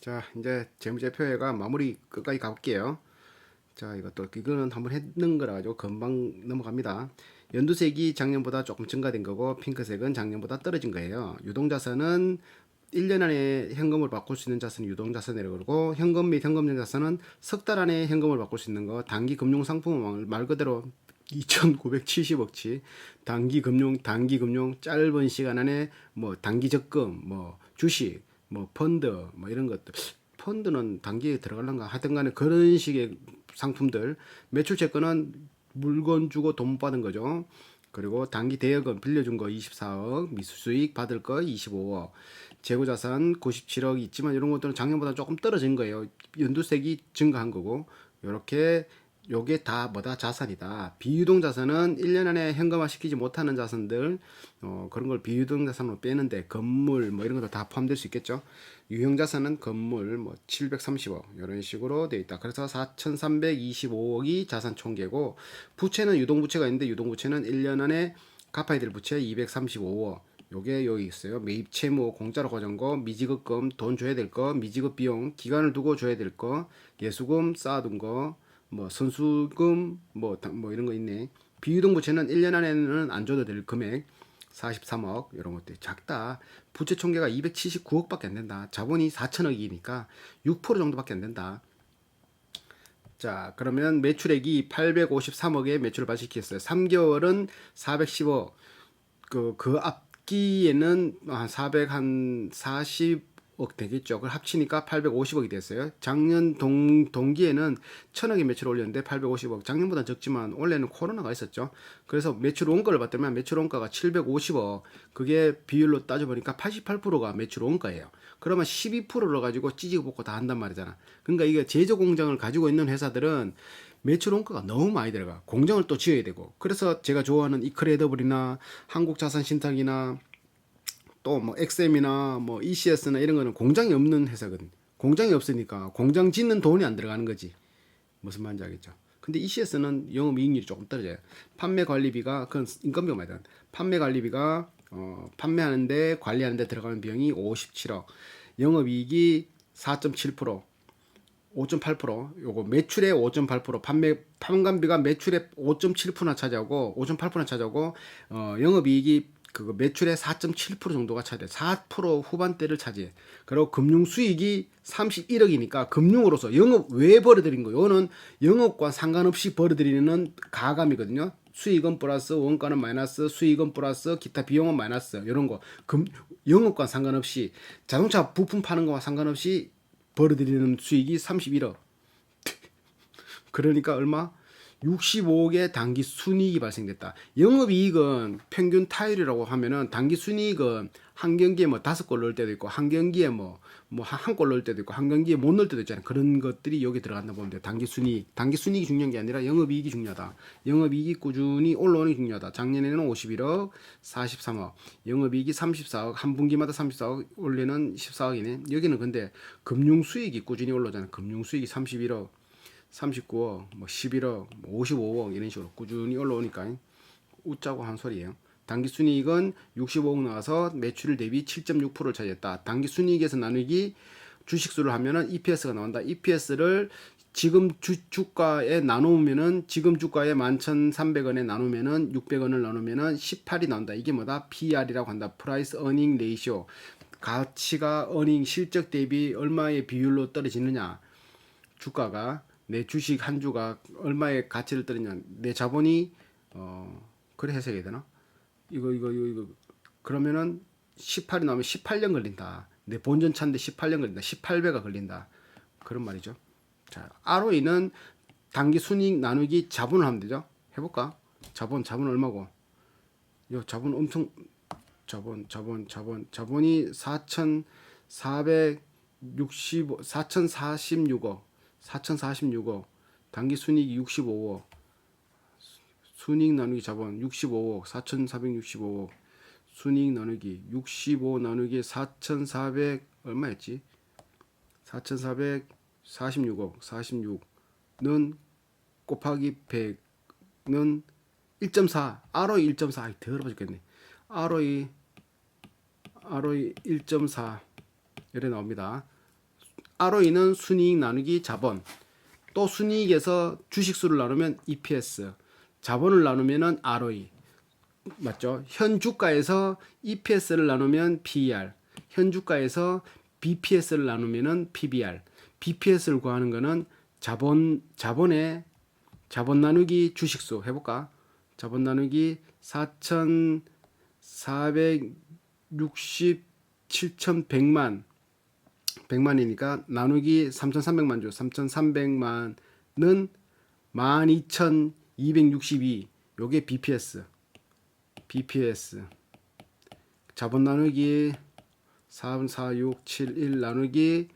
자, 이제 재무제표회가 마무리 끝까지 가볼게요. 자, 이것도 이거는 한번 했는 거라 가지고 금방 넘어갑니다. 연두색이 작년보다 조금 증가된 거고 핑크색은 작년보다 떨어진 거예요. 유동자산은 1년 안에 현금을 바꿀 수 있는 자산이 유동자산이라고 그러고 현금 및 현금용 자산은 석 달 안에 현금을 바꿀 수 있는 거 단기 금융 상품은 말 그대로 2,970억치 단기 금융 단기 금융 짧은 시간 안에 뭐 단기 적금 뭐 주식 뭐 펀드 뭐 이런 것들 펀드는 단기에 들어갈란가 하여튼 간에 그런 식의 상품들 매출 채권은 물건 주고 돈 받은 거죠. 그리고 단기 대여금 빌려준 거 24억, 미수수익 받을 거 25억, 재고자산 97억 있지만 이런 것들은 작년보다 조금 떨어진 거예요. 연두색이 증가한 거고 이렇게 요게 다 뭐다 자산이다. 비유동 자산은 1년 안에 현금화 시키지 못하는 자산들 어, 그런 걸 비유동 자산으로 빼는데 건물 뭐 이런 것도 다 포함될 수 있겠죠. 유형 자산은 건물 뭐 730억 이런 식으로 돼 있다. 그래서 4,325억이 자산 총계고 부채는 유동 부채가 있는데 유동 부채는 1년 안에 갚아야 될 부채 235억. 요게 여기 있어요. 매입 채무, 공짜로 가져온 거, 미지급금, 돈 줘야 될 거, 미지급 비용, 기간을 두고 줘야 될 거, 예수금 쌓아둔 거, 뭐 선수금 뭐, 다- 뭐 이런 거 있네. 비유동 부채는 1년 안에는 안 줘도 될 금액 43억 이런 것들 작다. 부채 총계가 279억밖에 안 된다. 자본이 4천억이니까 6% 정도밖에 안 된다. 자, 그러면 매출액이 853억에 매출을 발생시켰어요. 3개월은 410억. 그, 그 앞기에는 한 400, 한 40 억 되겠죠. 그걸 합치니까 850억이 됐어요. 작년 동, 동기에는 1000억의 매출을 올렸는데 850억. 작년보다 적지만 원래는 코로나가 있었죠. 그래서 매출 원가를 봤더니 매출 원가가 750억. 그게 비율로 따져보니까 88%가 매출 원가예요. 그러면 12%를 가지고 찌지고 볶고 다 한단 말이잖아. 그러니까 이게 제조 공장을 가지고 있는 회사들은 매출 원가가 너무 많이 들어가. 공장을 또 지어야 되고. 그래서 제가 좋아하는 이크레더블이나 한국자산신탁이나 또뭐 엑셈이나 뭐 ECS나 이런 거는 공장이 없는 회사거든. 공장이 없으니까 공장 짓는 돈이 안 들어가는 거지. 무슨 말인지 알겠죠? 근데 ECS는 영업 이익률이 조금 떨어져요. 판매 관리비가 그건 인건비가 많이 들어. 판매 관리비가 어, 판매하는데 관리하는데 들어가는 비용이 57억. 영업 이익이 4.7%. 5.8% 요거 매출의 5.8% 판매 판관비가 매출의 5.7%나 차지하고 5.8%나 차지하고 어 영업 이익이 그거 매출의 4.7% 정도가 차지해 4% 후반대를 차지해 그리고 금융 수익이 31억이니까 금융으로서 영업 왜 벌어들인 거예요? 이거는 영업과 상관없이 벌어들이는 가감이거든요. 수익은 플러스 원가는 마이너스 수익은 플러스 기타 비용은 마이너스 이런 거 금, 영업과 상관없이 자동차 부품 파는 거와 상관없이 벌어들이는 수익이 31억. 그러니까 얼마? 65억의 단기 순이익이 발생됐다. 영업이익은 평균 타율이라고 하면은 단기 순이익은 한 경기에 뭐 다섯 골 넣을 때도 있고 한 경기에 뭐 뭐 한 골 넣을 때도 있고 한 경기에 못 넣을 때도 있잖아요. 그런 것들이 여기 들어간다 보면 돼요. 단기 순이익, 단기 순이익이 중요한 게 아니라 영업이익이 중요하다. 영업이익이 꾸준히 올라오는 게 중요하다. 작년에는 51억, 43억, 영업이익이 34억, 한 분기마다 34억 올해는 14억이네. 여기는 근데 금융 수익이 꾸준히 올라오잖아. 금융 수익이 31억. 39억, 뭐 11억, 뭐 55억 이런 식으로 꾸준히 올라오니까 웃자고 한 소리예요. 단기 순이익은 65억 나와서 매출 대비 7.6%를 차지했다. 단기 순이익에서 나누기 주식수를 하면은 EPS가 나온다. EPS를 지금 주, 주가에 나누면은 지금 주가에 11,300원에 나누면은 600원을 나누면은 18이 나온다. 이게 뭐다? PR이라고 한다. 프라이스 어닝 레이쇼. 가치가 어닝 실적 대비 얼마의 비율로 떨어지느냐. 주가가 내 주식 한 주가 얼마의 가치를 떨어지냐. 내 자본이 어 그래 해석해야 되나? 이거 이거 이거 이거. 그러면은 18이 나오면 18년 걸린다. 내 본전 차인데 18년 걸린다. 18배가 걸린다. 그런 말이죠. 자 ROE는 단기 순이익 나누기 자본을 하면 되죠. 해볼까? 자본 자본 얼마고? 요 자본 엄청 자본 자본 자본 자본이 4,460 4,046억 4,046억, 단기 순이익이 65억, 순이익 나누기 자본 65억, 4,465억, 순이익 나누기 65 나누기 4,400 얼마였지? 4,446억, 46는 곱하기 100는 1.4, ROE 1.4, 아이, 더러워 죽겠네. ROE, ROE 1.4 이래 나옵니다. ROE는 순이익 나누기 자본. 또 순이익에서 주식수를 나누면 EPS. 자본을 나누면은 ROE. 맞죠? 현 주가에서 EPS를 나누면 PER. 현 주가에서 BPS를 나누면은 PBR. BPS를 구하는 거는 자본 자본의 자본 나누기 주식수 해 볼까? 자본 나누기 4,460 7,100만 100만이니까 나누기 3,300만 주 3,300만은 12,262 요게 BPS BPS 자본 나누기 3, 4, 6, 7, 1 나누기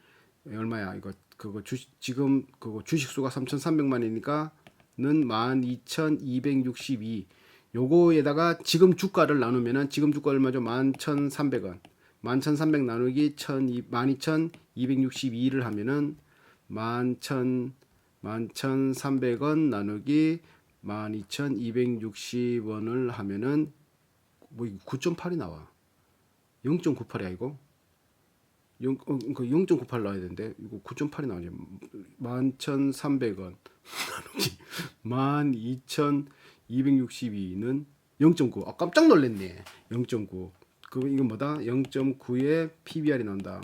얼마야? 이거 그거 주 지금 그거 주식 수가 3,300만이니까 는 12,262 요거에다가 지금 주가를 나누면은 지금 주가 얼마죠? 11,300원 11,300 나누기 12,262를 하면은 11,000 11,300원 나누기 12,260원을 하면은 뭐 9.8이 나와. 0.98이야 이거. 0, 어, 그0.98 나와야 되는데 이거 9.8이 나오지. 11,300원 나누기 12,262는 0.9. 아 깜짝 놀랐네. 0.9. 그 이건 뭐다? 0.9의 PBR이 나온다.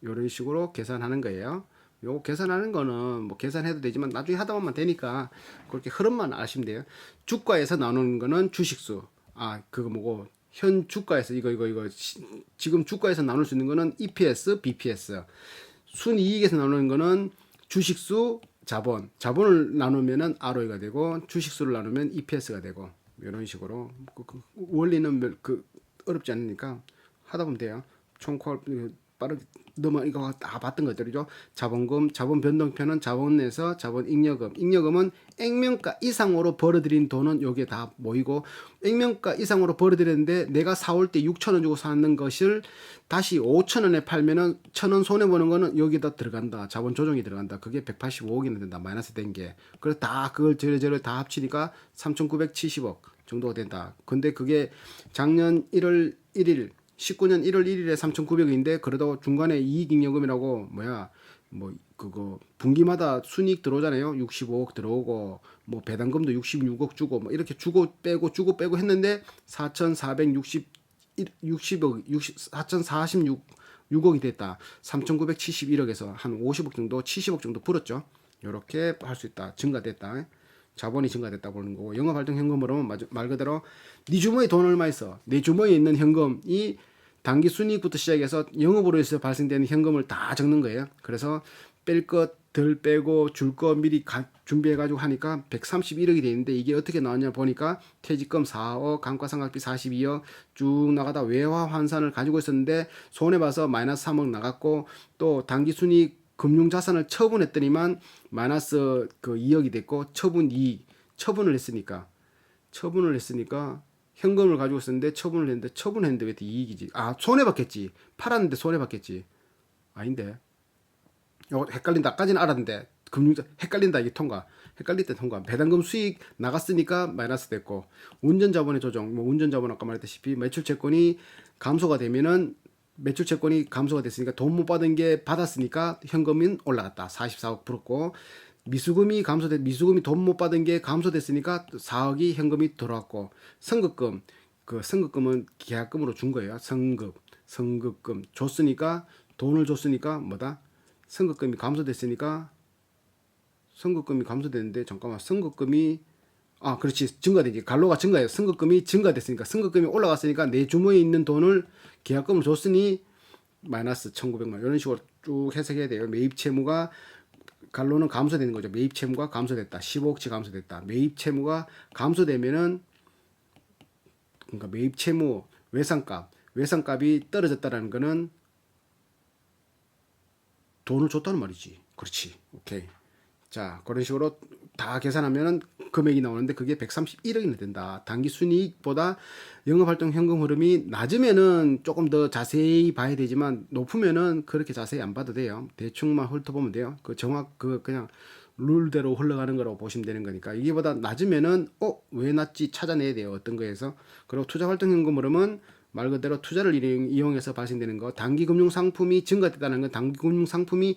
이런 식으로 계산하는 거예요. 요거 계산하는 거는 뭐 계산해도 되지만 나중에 하다 보면 되니까 그렇게 흐름만 아시면 돼요. 주가에서 나누는 거는 주식수. 아, 그거 뭐고 현 주가에서 이거 이거 이거 시, 지금 주가에서 나눌 수 있는 거는 EPS, BPS. 순이익에서 나누는 거는 주식수, 자본. 자본을 나누면은 ROE가 되고 주식수를 나누면 EPS가 되고 이런 식으로 그, 그 원리는 별- 그 어렵지 않으니까 하다 보면 돼요. 총콜 빠르게 너무 이거 다 봤던 것들이죠. 자본금, 자본 변동표는 자본에서 자본 잉여금, 잉여금은 액면가 이상으로 벌어들인 돈은 여기에 다 모이고 액면가 이상으로 벌어들였는데 내가 사올 때 6천 원 주고 사는 것을 다시 5천 원에 팔면은 천 원 손해 보는 거는 여기다 들어간다. 자본 조정이 들어간다. 그게 185억이나 된다. 마이너스 된 게. 그래서 다 그걸 저래저래 다 합치니까 3,970억 정도가 된다. 근데 그게 작년 1월 1일 19년 1월 1일에 3,900억인데 그래도 중간에 이익잉여금이라고 뭐야 뭐 그거 분기마다 순이익 들어오잖아요. 65억 들어오고 뭐 배당금도 66억 주고 뭐 이렇게 주고 빼고 주고 빼고 했는데 4,460 60억 60 4,046 6억이 됐다. 3,971억에서 한 50억 정도, 70억 정도 불었죠. 이렇게 할 수 있다. 증가됐다. 자본이 증가됐다 보는 거고 영업 활동 현금으로 말- 말 그대로 네 주머니에 돈 얼마 있어? 내 주머니에 있는 현금이 단기 순이익부터 시작해서 영업으로 해서 발생되는 현금을 다 적는 거예요. 그래서 뺄 것 덜 빼고 줄 거 미리 가- 준비해가지고 하니까 131억이 되는데 이게 어떻게 나왔냐 보니까 퇴직금 4억, 감가상각비 42억 쭉 나가다 외화 환산을 가지고 있었는데 손해 봐서 마이너스 3억 나갔고 또 단기 순이익 금융 자산을 처분했더니만 마이너스 그 2억이 됐고 처분 2 처분을 했으니까 처분을 했으니까 현금을 가지고 있었는데 처분을 했는데 처분했는데 왜 이익이지? 아 손해 봤겠지. 팔았는데 손해 봤겠지. 아닌데. 요 헷갈린다까지는 알았는데 금융자 헷갈린다 이게 통과. 헷갈릴 때 통과. 배당금 수익 나갔으니까 마이너스 됐고 운전 자본의 조정. 뭐 운전 자본 아까 말했다시피 매출 채권이 감소가 되면은 매출 채권이 감소가 됐으니까 돈 못 받은 게 받았으니까 현금은 올라갔다. 44억 불었고 미수금이 감소됐 미수금이 돈 못 받은 게 감소됐으니까 4억이 현금이 들어왔고 선급금 그 선급금은 계약금으로 준 거예요. 선급 선급금 줬으니까 돈을 줬으니까 뭐다? 선급금이 감소됐으니까 선급금이 감소됐는데 잠깐만 선급금이 아 그렇지 증가되지 갈로가 증가해요 선급금이 증가됐으니까 선급금이 올라갔으니까 내 주머니에 있는 돈을 계약금을 줬으니 마이너스 1900만 이런 식으로 쭉 해석해야 돼요 매입 채무가 갈로는 감소되는 거죠. 매입 채무가 감소됐다. 15억치 감소됐다. 매입 채무가 감소되면은 그러니까 매입 채무 외상값 외상값이 떨어졌다라는 거는 돈을 줬다는 말이지. 그렇지. 오케이. 자 그런 식으로 다 계산하면은 금액이 나오는데 그게 131억이나 된다. 단기 순이익보다 영업활동 현금 흐름이 낮으면은 조금 더 자세히 봐야 되지만 높으면은 그렇게 자세히 안 봐도 돼요. 대충만 훑어보면 돼요. 그 정확 그 그냥 룰대로 흘러가는 거라고 보시면 되는 거니까 이게보다 낮으면은 어 왜 낮지 찾아내야 돼요. 어떤 거에서 그리고 투자활동 현금 흐름은 말 그대로 투자를 이용- 이용해서 발생되는 거 단기 금융 상품이 증가됐다는 건 단기 금융 상품이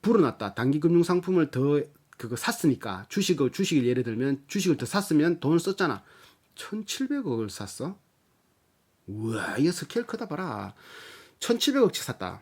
불어났다. 단기 금융 상품을 더 그거 샀으니까 주식을 주식을 예를 들면 주식을 더 샀으면 돈을 썼잖아. 1,700억을 샀어. 우와, 이거 스케일 크다 봐라. 1,700억치 샀다.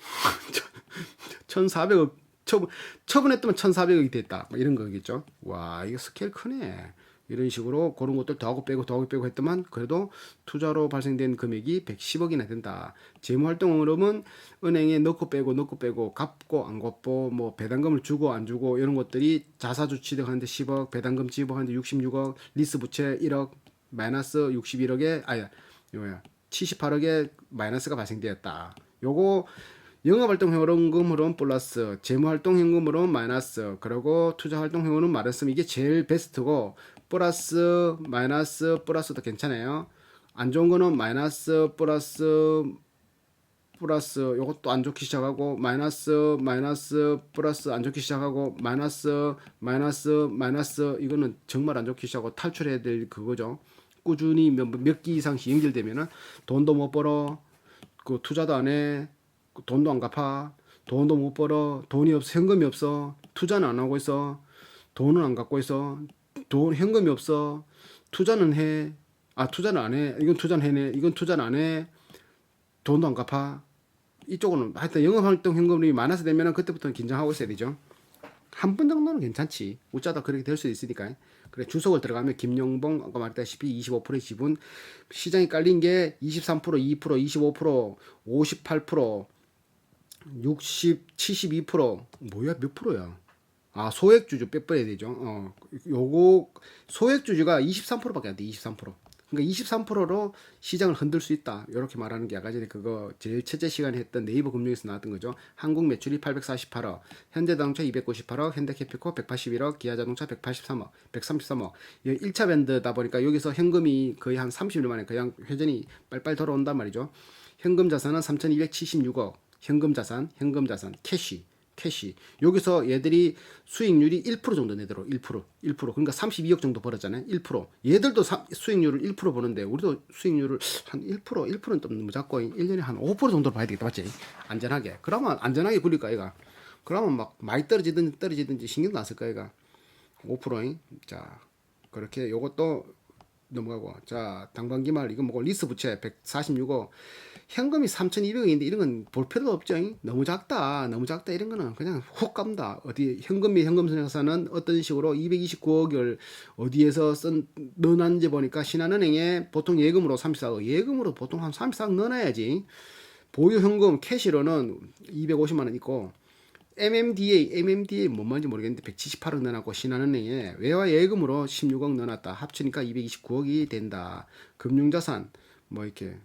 1,400억 처분 처분했더만 1,400억이 됐다. 뭐 이런 거겠죠. 와, 이거 스케일 크네. 이런 식으로 그런 것들 더하고 빼고 더하고 빼고 했더만 그래도 투자로 발생된 금액이 110억이나 된다. 재무활동 흐름은 은행에 넣고 빼고 넣고 빼고 갚고 안 갚고 뭐 배당금을 주고 안 주고 이런 것들이 자사주 취득하는데 10억, 배당금 지급하는데 66억, 리스 부채 1억, 마이너스 61억에 아야 뭐야 78억의 마이너스가 발생되었다. 요거 영업활동 현금으로는 플러스, 재무활동 현금으로는 마이너스, 그리고 투자활동 현금으로는 마이너스 이게 제일 베스트고 플러스, 마이너스, 플러스도 괜찮아요. 안 좋은 거는 마이너스, 플러스, 플러스 요것도 안 좋기 시작하고 마이너스 마이너스 플러스 안 좋기 시작하고 마이너스 마이너스 마이너스 이거는 정말 안 좋기 시작하고 탈출해야 될 그거죠. 꾸준히 몇기 이상씩 연결되면은 돈도 못 벌어 그 투자도 안 해. 그 돈도 안 갚아. 돈도 못 벌어. 돈이 없어. 현금이 없어. 투자는 안 하고 있어. 돈은 안 갖고 있어. 돈 현금이 없어. 투자는 해. 아 투자는 안 해. 이건 투자는 해네. 이건 투자는 안 해. 돈도 안 갚아. 이쪽은 하여튼 영업활동 현금이 많아서 되면은 그때부터는 긴장하고 있어야 되죠. 한 번 정도는 괜찮지. 웃자다 그렇게 될 수도 있으니까. 그래 주석을 들어가면 김용봉 아까 말했다시피 25%의 지분 시장이 깔린 게 23%, 2%, 25%, 58%, 60, 72% 뭐야 몇 프로야? 아 소액주주 빼빼야 되죠. 어 요거 소액주주가 23%밖에 안 돼. 23%. 그러니까 23%로 시장을 흔들 수 있다. 이렇게 말하는 게 아까 전에 그거 제일 첫째 시간에 했던 네이버 금융에서 나왔던 거죠. 한국 매출이 848억, 현대자동차 298억, 현대캐피코 181억, 기아자동차 183억, 133억. 1차 밴드다 보니까 여기서 현금이 거의 한 30일 만에 그냥 회전이 빨빨 돌아온단 말이죠. 현금 자산은 3,276억, 현금 자산, 현금 자산, 캐시. 캐시. 여기서 얘들이 수익률이 1% 정도 내도록 1%. 1%. 그러니까 32억 정도 벌었잖아요. 1%. 얘들도 사, 수익률을 1% 버는데 우리도 수익률을 한 1%, 1%는 좀 너무 작고 1년에 한 5% 정도로 봐야 되겠다. 맞지? 안전하게. 그러면 안전하게 굴릴까 얘가. 그러면 막 많이 떨어지든지 떨어지든지 신경도 안 쓸까 얘가. 5%인. 자. 그렇게 요것도 넘어가고 자 당반기말 이거 뭐고 리스 부채 146억 현금이 3,200억인데 이런 건 볼 필요도 없죠 잉? 너무 작다 너무 작다 이런 거는 그냥 훅 갑니다 어디 현금 및 현금 생산은 어떤 식으로 229억을 어디에서 쓴 넣어놨는지 보니까 신한은행에 보통 예금으로 34억 예금으로 보통 한 34억 넣어놔야지 보유 현금 캐시로는 250만 원 있고 MMDA, MMDA 뭔 말인지 모르겠는데 178억 넣어놨고 신한은행에 외화 예금으로 16억 넣어놨다. 합치니까 229억이 된다. 금융자산 뭐 이렇게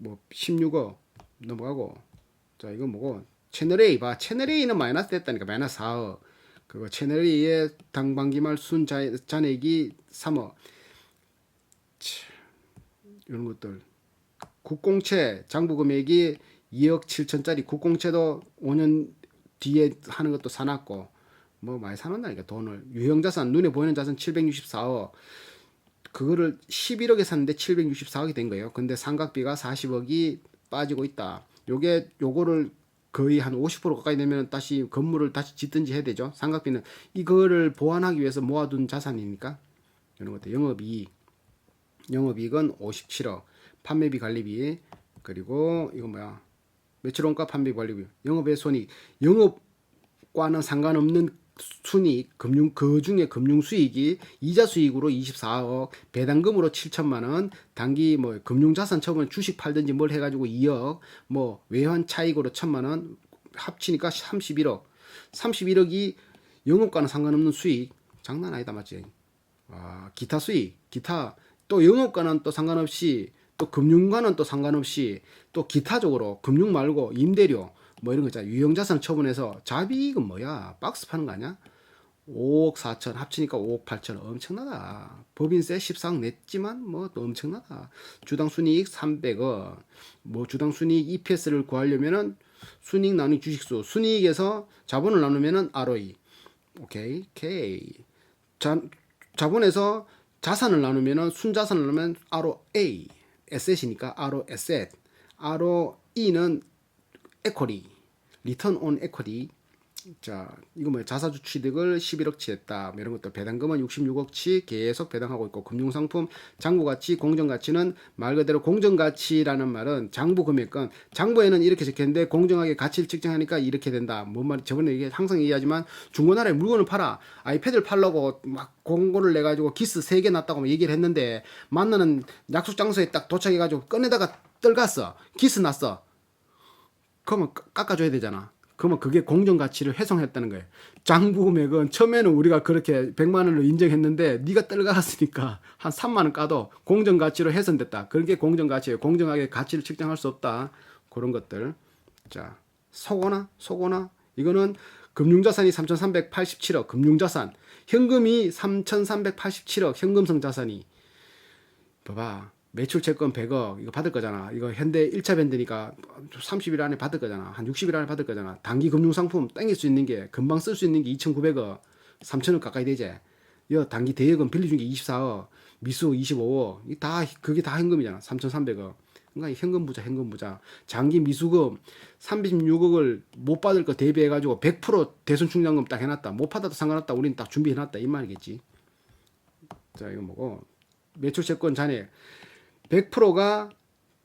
뭐 16억 넘어가고 자 이거 뭐고? 채널 A 봐. 채널 A는 마이너스 됐다니까. 마이너스 4억 그거 채널 A의 당반기말 순 자- 잔액이 3억 참, 이런 것들. 국공채 장부 금액이 2억 7천짜리. 국공채도 5년 뒤에 하는 것도 사놨고 뭐 많이 사놓는다니까 돈을. 유형자산 눈에 보이는 자산 764억 그거를 11억에 샀는데 764억이 된 거예요. 근데 상각비가 40억이 빠지고 있다. 요게 요거를 거의 한 50% 가까이 되면 다시 건물을 다시 짓든지 해야 되죠. 상각비는. 이거를 보완하기 위해서 모아둔 자산이니까? 이런 것들. 영업이익. 영업이익은 57억. 판매비 관리비. 그리고 이거 뭐야? 매출원가 판매 관리비. 영업의 손익. 영업과는 상관없는 순이익 금융 그 중에 금융 수익이 이자 수익으로 24억 배당금으로 7천만 원 단기 뭐 금융 자산 처분 주식 팔든지 뭘 해가지고 2억 뭐 외환 차익으로 천만 원 합치니까 31억. 31억이 영업과는 상관없는 수익. 장난 아니다 맞지? 아, 기타 수익, 기타. 또 영업과는 또 상관없이 또 금융과는 또 상관없이 또 기타적으로 금융 말고 임대료 뭐 이런 거 있잖아. 유형자산 처분해서 자비익은 뭐야? 박스 파는 거 아니야? 5억 4천 합치니까 5억 8천 엄청나다. 법인세 14억 냈지만 뭐 또 엄청나다. 주당 순이익 300억. 뭐 주당 순이익 EPS를 구하려면은 순이익 나누기 주식수. 순이익에서 자본을 나누면은 ROE. 오케이. K. 자, 자본에서 자산을 나누면은 순자산을 나누면 ROA. 에셋이니까 RO 에셋. ROE는 에쿼리. 리턴 온 에쿼리. 자, 이거 뭐 자사주 취득을 11억치 했다. 뭐 이런 것도 배당금은 66억치 계속 배당하고 있고 금융상품 장부 가치, 공정 가치는 말 그대로 공정 가치라는 말은 장부 금액은 장부에는 이렇게 적혔는데 공정하게 가치를 측정하니까 이렇게 된다. 뭔 말이 저번에 이게 항상 얘기하지만 중고나라에 물건을 팔아 아이패드를 팔려고 막 공고를 내 가지고 기스 3개 났다고 얘기를 했는데 만나는 약속 장소에 딱 도착해 가지고 꺼내다가 떨갔어. 기스 났어. 그러면 깎- 깎아줘야 되잖아. 그러면 그게 공정 가치를 훼손했다는 거예요. 장부 금액은 처음에는 우리가 그렇게 100만 원을 인정했는데 네가 떨어갔으니까 한 3만 원 까도 공정 가치로 훼손됐다. 그런 게 공정 가치예요. 공정하게 가치를 측정할 수 없다. 그런 것들. 자, 속거나 속거나 이거는 금융자산이 3,387억 금융자산, 현금이 3,387억 현금성 자산이 봐봐. 매출 채권 100억 이거 받을 거잖아. 이거 현대 1차 밴드니까 30일 안에 받을 거잖아. 한 60일 안에 받을 거잖아. 단기 금융 상품 땡길 수 있는 게 금방 쓸 수 있는 게 2,900억, 3,000억 가까이 되지. 이 단기 대여금 빌려준 게 24억, 미수 25억. 이 다 그게 다 현금이잖아. 3,300억. 그러니까 현금 부자, 현금 부자. 장기 미수금 36억을 못 받을 거 대비해 가지고 100% 대손 충당금 딱 해놨다. 못 받아도 상관없다. 우리는 딱 준비해놨다. 이 말이겠지. 자 이거 뭐고 매출 채권 잔액 100%가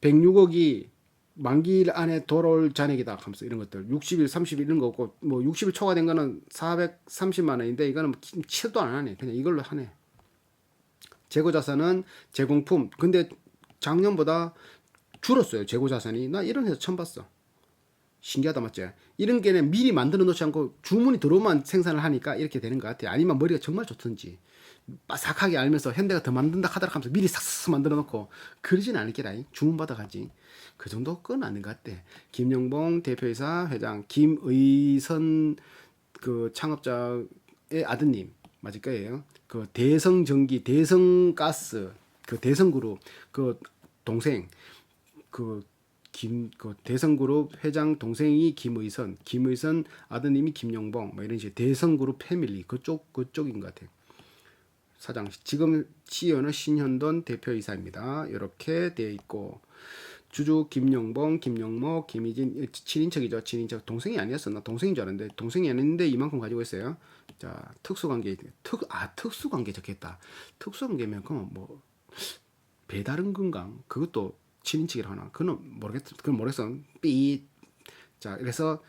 106억이 만기 안에 돌아올 잔액이다 하면서 이런 것들. 60일 30일 이런 거 없고 뭐 60일 초과된 거는 430만 원인데 이거는 뭐 치- 치도 안 하네. 그냥 이걸로 하네. 재고 자산은 제공품. 근데 작년보다 줄었어요 재고 자산이. 나 이런 회사 처음 봤어. 신기하다 맞지? 이런 게는 미리 만들어 놓지 않고 주문이 들어오면 생산을 하니까 이렇게 되는 것 같아. 아니면 머리가 정말 좋든지 빠삭하게 알면서 현대가 더 만든다 하더라 하면서 미리 싹싹 만들어 놓고 그러진 않을 게다. 주문 받아 가지. 그 정도 건 아닌 것 같아. 김영봉 대표이사 회장 김의선 그 창업자의 아드님 맞을 거예요. 그 대성전기, 대성가스, 그 대성그룹 그 동생 그 김, 그 대성그룹 회장 동생이 김의선, 김의선 아드님이 김용봉, 뭐 이런 식 대성그룹 패밀리 그쪽 그쪽인 것 같아요. 사장 지금 CEO는 신현돈 대표이사입니다. 이렇게 되어 있고 주주 김용봉, 김용모, 김희진 7인척이죠. 7인척 동생이 아니었어. 나 동생인 줄 알았는데 동생이 아닌데 이만큼 가지고 있어요. 자 특수관계 특아 특수관계 적혔다. 특수관계면 그럼 뭐 배다른 건강 그것도 7인치기를 하나 그건 모르겠 그건 모르겠어 삐. 자 그래서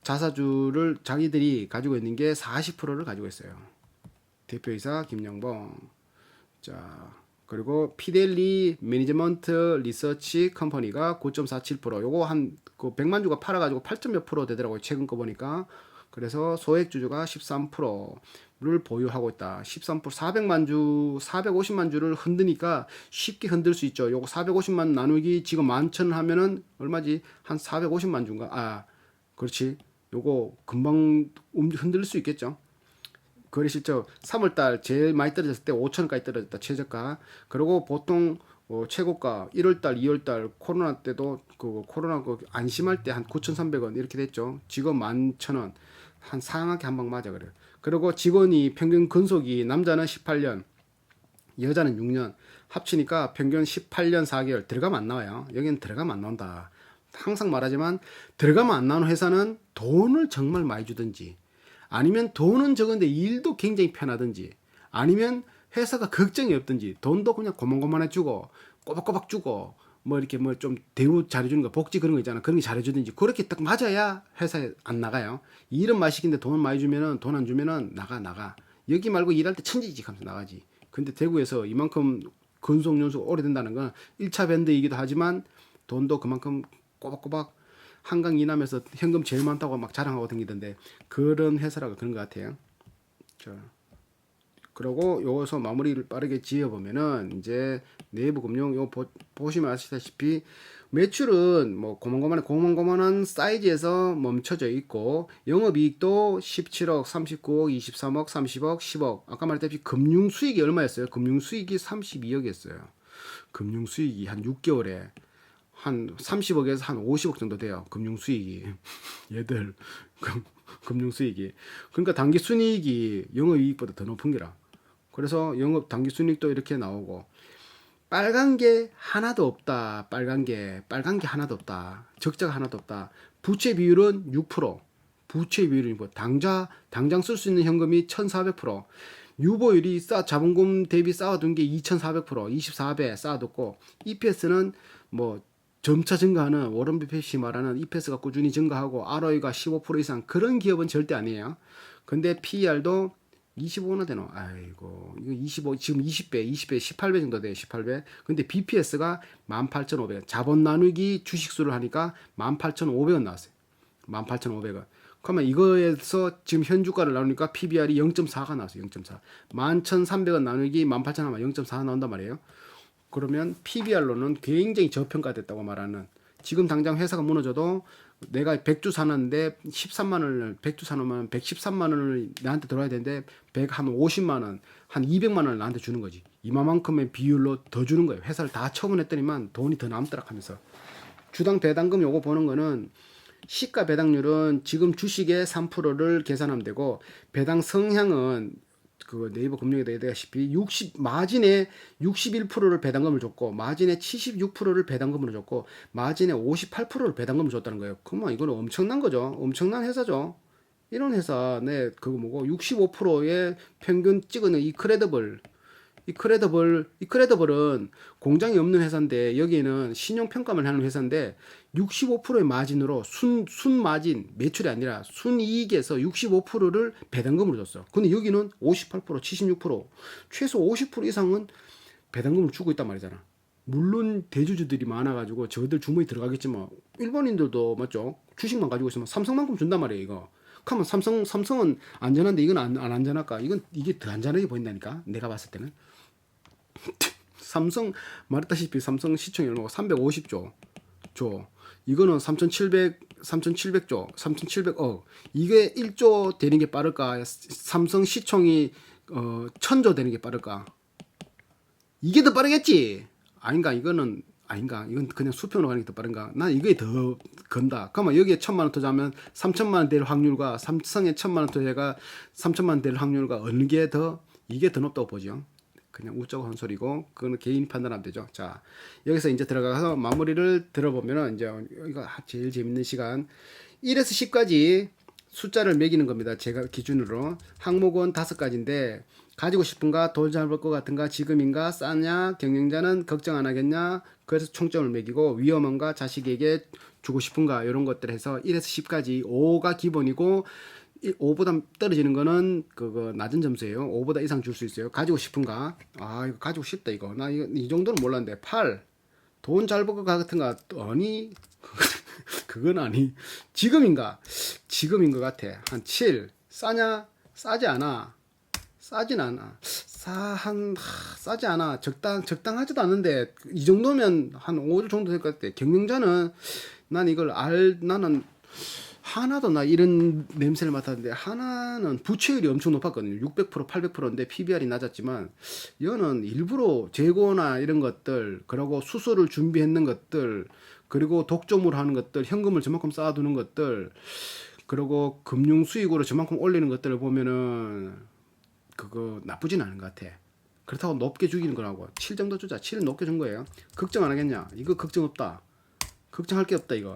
자사주를 자기들이 가지고 있는 게 40%를 가지고 있어요. 대표이사 김영봉. 자 그리고 피델리 매니지먼트 리서치 컴퍼니가 9.47% 요거 한그 100만 주가 팔아 가지고 8. 몇 프로 되더라고요 최근 거 보니까 그래서 소액 주주가 13%를 보유하고 있다. 13% 400만 주, 450만 주를 흔드니까 쉽게 흔들 수 있죠. 요거 450만 나누기 지금 만천 하면은 얼마지? 한 450만 주인가? 아, 그렇지. 요거 금방 움- 흔들 수 있겠죠. 거래 실적 3월달 제일 많이 떨어졌을 때 5천원까지 떨어졌다 최저가. 그리고 보통 어, 최고가 1월달, 2월달 코로나 때도 그 코로나 그 안심할 때 한 9,300원 이렇게 됐죠. 지금 11,000원 한 상하게 한 방 맞아 그래요. 그리고 직원이 평균 근속이 남자는 18년, 여자는 6년 합치니까 평균 18년 4개월 들어가면 안 나와요. 여기는 들어가면 안 나온다. 항상 말하지만 들어가면 안 나오는 회사는 돈을 정말 많이 주든지 아니면 돈은 적은데 일도 굉장히 편하든지 아니면 회사가 걱정이 없든지 돈도 그냥 고만고만해 주고 꼬박꼬박 주고 뭐 이렇게 뭐 좀 대우 잘해주는 거 복지 그런 거 있잖아. 그런 게 잘해주든지 그렇게 딱 맞아야 회사에 안 나가요. 많이 시킨데 돈 많이 주면은 돈 안 주면은 나가 나가. 여기 말고 일할 때 천지직 하면서 나가지. 근데 대구에서 이만큼 근속 연수가 오래된다는 건 1차 밴드이기도 하지만 돈도 그만큼 꼬박꼬박 한강 이남에서 현금 제일 많다고 막 자랑하고 다니던데 그런 회사라고 그런 것 같아요. 자, 그리고 여기서 마무리를 빠르게 지어보면은 이제 내부 금융 요 보, 보시면 아시다시피 매출은 뭐 고만고만한 고만고만한 사이즈에서 멈춰져 있고 영업이익도 17억, 39억, 23억, 30억, 10억 아까 말했다시피 금융 수익이 얼마였어요? 금융 수익이 32억이었어요. 금융 수익이 한 6개월에 한 30억에서 한 50억 정도 돼요. 금융 수익이. 얘들 금, 금융 수익이. 그러니까 단기 순이익이 영업 이익보다 더 높은 게라. 그래서 영업 단기 순이익도 이렇게 나오고 빨간 게 하나도 없다. 빨간 게 빨간 게 하나도 없다. 적자가 하나도 없다. 부채 비율은 6%. 부채 비율이 뭐 당자 당장 쓸 수 있는 현금이 1,400%. 유보율이 쌓 자본금 대비 쌓아둔 게 2,400% 24배 쌓아뒀고 EPS는 뭐 점차 증가하는 워런 버핏이 말하는 EPS가 꾸준히 증가하고 ROE가 15% 이상 그런 기업은 절대 아니에요. 근데 PER도 25나 되노. 아이고. 이거 25 지금 20배, 20배, 18배 정도 돼요. 18배. 근데 BPS가 18,500원. 자본 나누기 주식수를 하니까 18,500원 나왔어요. 18,500원. 그러면 이거에서 지금 현 주가를 나누니까 PBR이 0.4가 나왔어요. 0.4. 11,300원 나누기 18,000 하면 0.4 나온단 말이에요. 그러면 PBR로는 굉장히 저평가됐다고 말하는 지금 당장 회사가 무너져도 내가 100주 사는데 13만 원을 100주 사놓으면 113만 원을 나한테 들어야 되는데 100 하면 50만 원, 한 200만 원을 나한테 주는 거지. 이만큼의 비율로 더 주는 거예요. 회사를 다 처분했더니만 돈이 더 남더라 하면서. 주당 배당금 요거 보는 거는 시가 배당률은 지금 주식의 3%를 계산하면 되고 배당 성향은 그 네이버 금융에 대다시피 60 마진에 61%를 배당금을 줬고 마진에 76%를 배당금으로 줬고 마진에 58%를 배당금을 줬다는 거예요. 그러면 이거는 엄청난 거죠. 엄청난 회사죠. 이런 회사 네 그거 뭐고 65%의 평균 찍은 이 크레더블 이 크레더블 이 크레더블은 공장이 없는 회사인데 여기는 신용 평가만 하는 회사인데 65%의 마진으로 순, 순 마진 매출이 아니라 순 이익에서 65%를 배당금으로 줬어. 근데 여기는 58% 76% 최소 50% 이상은 배당금을 주고 있단 말이잖아. 물론 대주주들이 많아가지고 저들 주머니 들어가겠지만 일본인들도 맞죠? 주식만 가지고 있으면 삼성만큼 준단 말이에요 이거. 그러면 삼성 삼성은 안전한데 이건 안, 안 안전할까? 이건 이게 더 안전하게 보인다니까. 내가 봤을 때는. 삼성 말했다시피 삼성 시총이 얼마고 350조 조. 이거는 3,700 3,700조 3,700억. 이게 1조 되는 게 빠를까? 삼성 시총이 어 1,000조 되는 게 빠를까? 이게 더 빠르겠지? 아닌가? 이거는 아닌가? 이건 그냥 수평으로 가는 게 더 빠른가? 난 이게 더 건다. 그러면 여기에 천만 원 투자하면 3천만 원 될 확률과 삼성에 천만 원 투자가 3천만 원 될 확률과 어느 게 더 이게 더 높다고 보죠 그냥 우쩍 한 소리고 그거는 개인 판단하면 되죠. 자 여기서 이제 들어가서 마무리를 들어보면은 이제 이거 제일 재밌는 시간 1에서 10까지 숫자를 매기는 겁니다. 제가 기준으로 항목은 다섯 가지인데 가지고 싶은가 돌 잡을 것 같은가 지금인가 싸냐 경영자는 걱정 안 하겠냐 그래서 총점을 매기고 위험한가 자식에게 주고 싶은가 이런 것들 해서 1에서 10까지 5가 기본이고 5보다 떨어지는 거는 그거 낮은 점수예요. 5보다 이상 줄 수 있어요. 가지고 싶은가? 아 이거 가지고 싶다 이거. 나 이거 이 정도는 몰랐는데 8. 돈 잘 벌것 같은가? 아니 그건 아니. 지금인가? 지금인 것 같아. 한 7. 싸냐? 싸지 않아. 싸진 않아. 싸한 싸지 않아. 적당 적당하지도 않은데 이 정도면 한 5주 정도 될 것 같아. 경영자는 난 이걸 알 나는 하나도 나 이런 냄새를 맡았는데 하나는 부채율이 엄청 높았거든요. 600% 800%인데 PBR이 낮았지만 이거는 일부러 재고나 이런 것들 그리고 수소를 준비했는 것들 그리고 독점을 하는 것들 현금을 저만큼 쌓아두는 것들 그리고 금융 수익으로 저만큼 올리는 것들을 보면은 그거 나쁘진 않은 것 같아. 그렇다고 높게 죽이는 거라고 7 정도 주자 7 높게 준 거예요. 걱정 안 하겠냐? 이거 걱정 없다. 걱정할 게 없다 이거.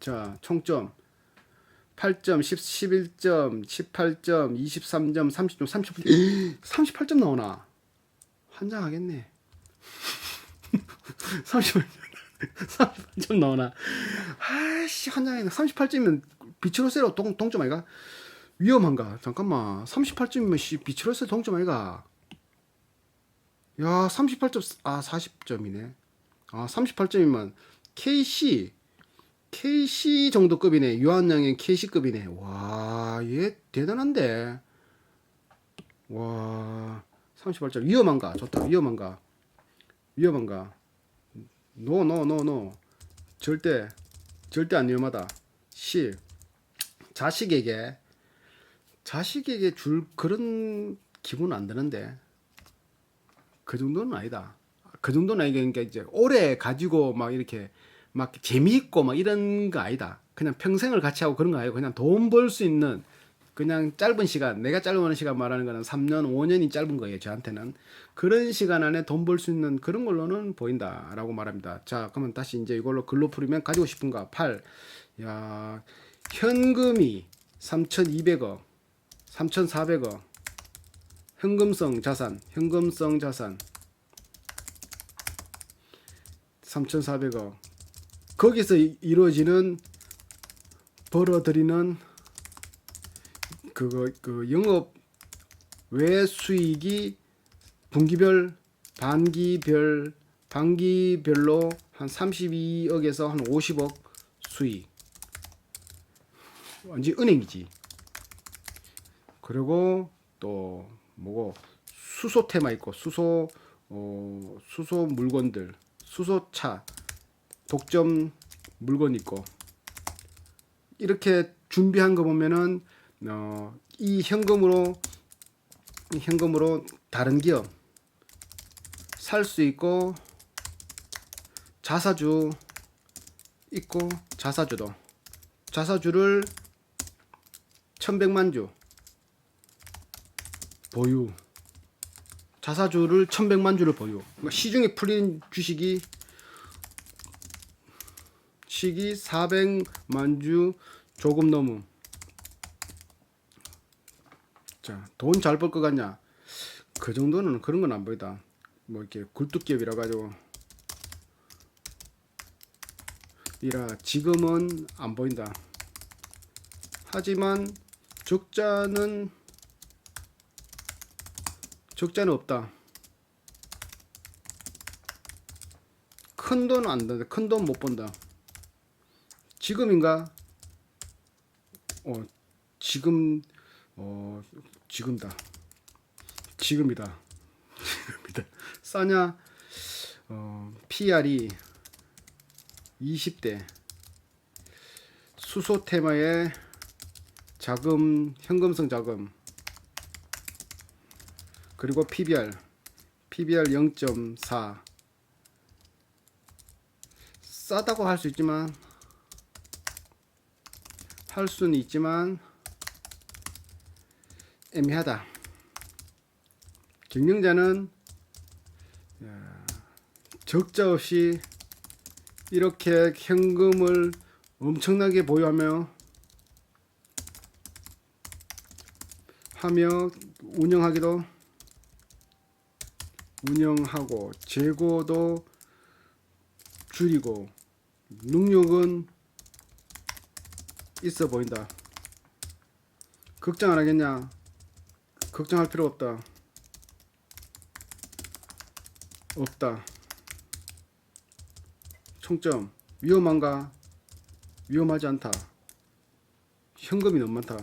자 총점 8점, 10, 11점, 18점, 23점, 30점, 38점, 38점 나오나? 환장하겠네. 38점, 38점 나오나? 아씨, 환장하겠네. 38점이면 비치로세로 동, 동점 아이가? 위험한가? 잠깐만. 38점이면 씨, 비치로세 동점 아이가? 야, 38점, 아, 40점이네. 아, 38점이면 KC, KC 정도 급이네. 유한양의 KC급이네. 와, 얘 대단한데. 와, 38점. 위험한가? 좋다. 위험한가? 위험한가? 노, 노, 노, 노. 절대, 절대 안 위험하다. 10. 자식에게, 자식에게 줄 그런 기분 안 드는데. 그 정도는 아니다. 그 정도는 아니니까 이제 오래 가지고 막 이렇게 막 재미있고 막 이런 거 아니다. 그냥 평생을 같이 하고 그런 거 아니고 그냥 돈 벌 수 있는 그냥 짧은 시간, 내가 짧은 시간 말하는 거는 3년, 5년이 짧은 거예요. 저한테는 그런 시간 안에 돈 벌 수 있는 그런 걸로는 보인다라고 말합니다. 자, 그러면 다시 이제 이걸로 글로 풀이면 가지고 싶은가? 8. 야, 현금이 3,200억, 3,400억. 현금성 자산, 현금성 자산 3,400억. 거기서 이- 이루어지는 벌어들이는 그거 그 영업 외 수익이 분기별 반기별 반기별로 한 32억에서 한 50억 수익. 완전 은행이지. 그리고 또 뭐고 수소 테마 있고 수소 어 수소 물건들 수소차 독점 물건 있고. 이렇게 준비한 거 보면은 어, 이 현금으로 이 현금으로 다른 기업 살 수 있고 자사주 있고 자사주도. 자사주를 1100만 주. 보유. 자사주를 1100만 주를 보유. 그러니까 시중에 풀린 주식이 시기 400만 주 조금 넘음 자, 돈 잘 벌 것 같냐? 그 정도는 그런 건 안 보이다. 뭐 이렇게 굴뚝기업이라 가지고 이라 지금은 안 보인다. 하지만 적자는 적자는 없다. 큰 돈은 안 된다. 큰 돈못 본다. 지금인가? 어, 지금 어, 지금다. 지금이다. 지금이다. 싸냐? 어, PR이 20대. 수소 테마의 자금, 현금성 자금. 그리고 PBR. PBR 0.4. 싸다고 할 수 있지만 할 수는 있지만 애매하다. 경영자는 야, 적자 없이 이렇게 현금을 엄청나게 보유하며 하며 운영하기도 운영하고 재고도 줄이고 능력은 있어 보인다. 걱정 안 하겠냐? 걱정할 필요 없다. 없다. 총점 위험한가? 위험하지 않다. 현금이 너무 많다.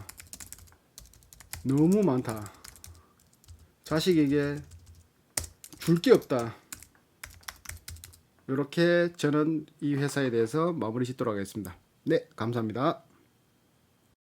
너무 많다. 자식에게 줄 게 없다. 이렇게 저는 이 회사에 대해서 마무리 짓도록 하겠습니다. 네, 감사합니다.